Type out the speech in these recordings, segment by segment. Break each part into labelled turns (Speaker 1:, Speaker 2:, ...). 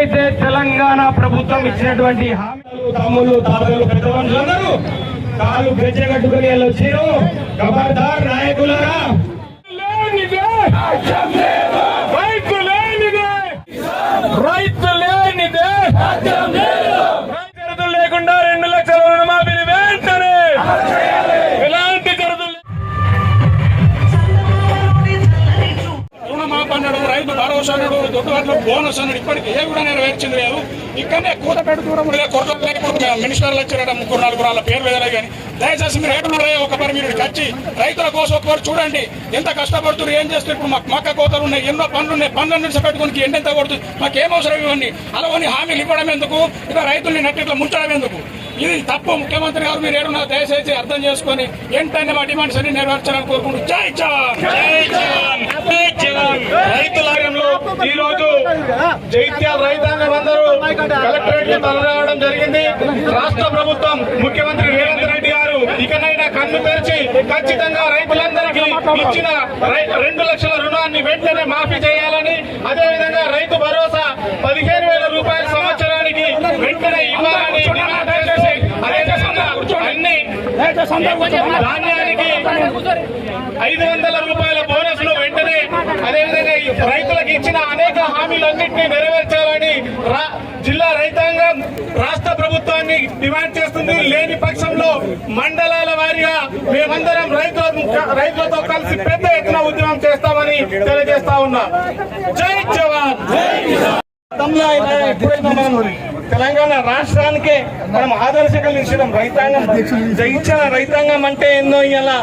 Speaker 1: ఏదైతే తెలంగాణ ప్రభుత్వం ఇచ్చినటువంటి హామీలు తమ్ముళ్ళు తాతలు పెద్ద మనుషులందరూ కాలు గెచ్చగట్టుకుని వెళ్ళొచ్చారు. ఖబర్దార్ నాయకులరా రైతు
Speaker 2: అన్నాడు దొడ్డుబాట్లో బోనస్ అన్నాడు. ఇప్పటికి ఏ కూడా నెరవేర్చింది లేదు. ఇక్కడనే కూతపెట్టు దూరం కొరత మినిస్టర్లు వచ్చారట ముగ్గురు నలుగురు వాళ్ళ పేరు వేరే కానీ. దయచేసి మీరు ఏడున్నారే ఒక పని మీరు వచ్చి రైతుల కోసం ఒకరు చూడండి. ఎంత కష్టపడుతున్నారు ఏం చేస్తారు ఇప్పుడు మాకు మక్క కోతలు ఉన్నాయి ఎన్నో పనులు ఉన్నాయి. పనుల నుంచి పెట్టుకుని ఎంత కొడుతుంది? మాకు ఏం అవసరం ఇవన్నీ? అలావని హామీలు ఇవ్వడం ఎందుకు? ఇక రైతుల్ని నట్టిట్లా ముంచడం ఎందుకు? ఇది తప్పు. ముఖ్యమంత్రి గారు మీరు ఏడున్నా దయచేసి అర్థం చేసుకొని వెంటనే మా డిమాండ్స్ అన్ని నెరవేర్చాలని కోరుకుంటూ. జై జవాన్ జై జవాన్ జై జవాన్
Speaker 1: రైతులాగంలో ఈ రోజు జైత్యాల రైతాంగం అందరూ కలెక్టరేట్కి తరలిరావడం జరిగింది. రాష్ట్ర ప్రభుత్వం ముఖ్యమంత్రి రేవంత్ రెడ్డి గారు ఇకనైనా కన్ను తెరిచి ఖచ్చితంగా రైతులందరికీ ఇచ్చిన రై- రెండు లక్షల రుణాన్ని వెంటనే మాఫీ చేయాలని అదేవిధంగా రైతు భరోసా పదిహేను వేల రూపాయల సంవత్సరానికి వెంటనే ఇవ్వాలని అన్ని ధాన్యానికి ఐదు వందల రూపాయల బోనస్ను వెంటనే అదేవిధంగా ఈ రైతులకు ఇచ్చిన అనేక హామీలన్నింటినీ నెరవేర్చాలని రా- జిల్లా రైతాంగం రాష్ట్ర ప్రభుత్వాన్ని డిమాండ్ చేస్తుంది. లేని పక్షంలో మండలాల వారీగా మేమందరం రైతుల రైతులతో కలిసి పెద్ద ఎత్తున ఉద్యమం చేస్తామని తెలియజేస్తా ఉన్నా. జై జవాన్! ఎప్పుడైనా మనం తెలంగాణ రాష్ట్రానికే మనం ఆదర్శంగా నిలిచినాం రైతాంగం. జయించిన రైతాంగం అంటే ఎన్నో ఇలా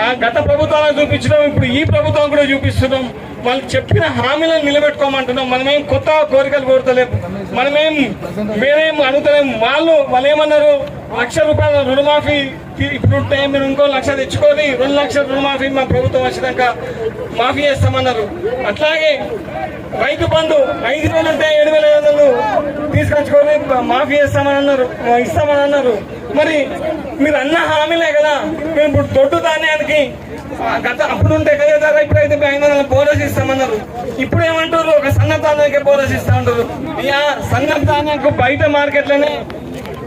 Speaker 1: ఆ గత ప్రభుత్వాలను చూపించడం ఇప్పుడు ఈ ప్రభుత్వం కూడా చూపిస్తున్నాం. వాళ్ళు చెప్పిన హామీలను నిలబెట్టుకోమంటున్నాం. మనమేం కొత్త కోరికలు కోరతలేము మనమేం వేరేం అడుగుతలేం. వాళ్ళు వాళ్ళు ఏమన్నారు? లక్ష రూపాయల రుణమాఫీ ఇప్పుడు ఉంటే మీరు ఇంకో లక్ష తెచ్చుకొని రెండు లక్షల రుణమాఫీ మా ప్రభుత్వం వచ్చినాక మాఫీ చేస్తామన్నారు. అట్లాగే రైతు బంధు ఐదు వేలు ఉంటే ఏడు వేల ఐదు వందలు తీసుకొచ్చుకొని మాఫీ చేస్తామని అన్నారు. ఇస్తామని అన్నారు. మరి మీరు అన్న హామీలే కదా. మేము ఇప్పుడు దొడ్డు ధాన్యానికి గత అప్పుడు ఉంటే కదా ధర ఇప్పుడు అయితే ఐదు వందల బోనస్ ఇస్తామన్నారు ఇప్పుడు ఏమంటారు? ఒక సన్న ధాన్యానికి బోనస్ ఇస్తా ఉంటారు ఇక సన్న ధాన్యానికి బయట మార్కెట్లోనే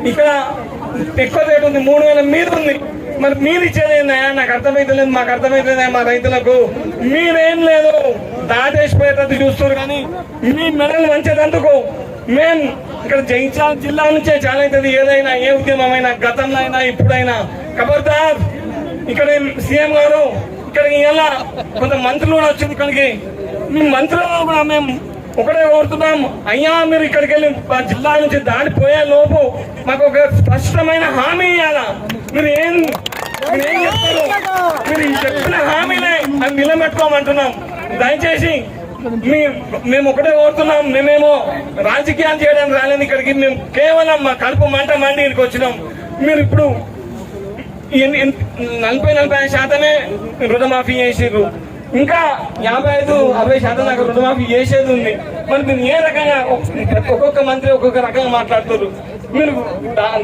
Speaker 1: ఇక్కడ ఎక్కువ రేటు ఉంది. మూడు వేల మీద ఉంది. మరి మీరు ఇచ్చేది ఏందయ్యా? నాకు అర్థమైతలేదు మాకు అర్థమైతలేదు మా రైతులకు. మీరేం లేదు. దాటేసిపోయేటట్టు చూస్తారు కానీ మీ మెడలు మంచిదందుకు మేం ఇక్కడ జయించాల జిల్లా నుంచే చాలా అవుతుంది ఏదైనా ఏ ఉద్యమమైనా గతంలో అయినా ఇప్పుడైనా. ఖబర్దార్ ఇక్కడ సీఎం గారు ఇక్కడికి ఇలా కొంత మంత్రులు కూడా వచ్చింది ఇక్కడికి. మీ మంత్రులు కూడా మేము ఒకటే కోరుతున్నాం. అయ్యా మీరు ఇక్కడికి వెళ్ళి మా జిల్లా నుంచి దాటిపోయే లోపు మాకు ఒక స్పష్టమైన హామీ ఇవ్వాలా మీరు ఏం మీరు ఏం చెప్తారు మీరు చెప్పిన హామీలే అది నిలబెట్టుకోమంటున్నాం. దయచేసి మేము ఒకటే కోరుతున్నాం మేమేమో రాజకీయాలు చేయడానికి రాలేదు ఇక్కడికి మేము కేవలం మా కడుపు మంట మండి ఇక్కడికి వచ్చినాం. మీరు ఇప్పుడు నలభై నలభై ఐదు శాతమే రుణమాఫీ చేసిర్రు. ఇంకా యాభై ఐదు అరవై శాతం దాకా రుణమాఫీ చేసేది ఉంది. మరి మీరు ఏ రకంగా ఒక్కొక్క మంత్రి ఒక్కొక్క రకంగా మాట్లాడుతున్నారు మీరు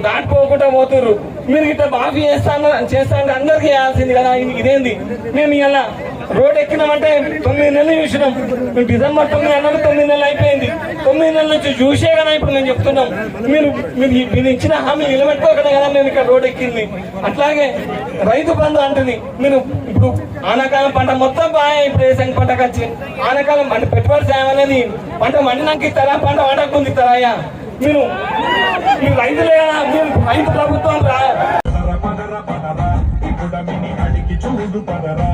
Speaker 1: దాటిపోకుండా పోతున్నారు మీరు ఇట్లా మాఫీ చేస్తాను చేస్తానంటే అందరికీ చేయాల్సింది కదా ఇదేంది? మేము ఇలా రోడ్ ఎక్కినామంటే తొమ్మిది నెలలు చూసినాం. మేము డిసెంబర్ తొమ్మిది అన్నది తొమ్మిది నెలలు అయిపోయింది. తొమ్మిది నెలల నుంచి చూసే కదా ఇప్పుడు మేము చెప్తున్నాం. మీరు మీరు మీరు ఇచ్చిన హామీ నిలబెట్టుకోకనే కదా నేను ఇక్కడ రోడ్ ఎక్కింది. అట్లాగే రైతు బంధు అంటుంది. మీరు ఇప్పుడు ఆనాకాలం పంట మొత్తం బాగా ఇప్పుడు వేసాం పంటకు వచ్చి ఆనాకాలం పంట పెట్టుబడి సాయం అనేది పంట మండినాక ఇస్తారా? పంట వాడకుంది ఇస్తారా మీరు మీరు రైతులే కదా. మీరు రైతు ప్రభుత్వం రా
Speaker 3: చూడు పదరా.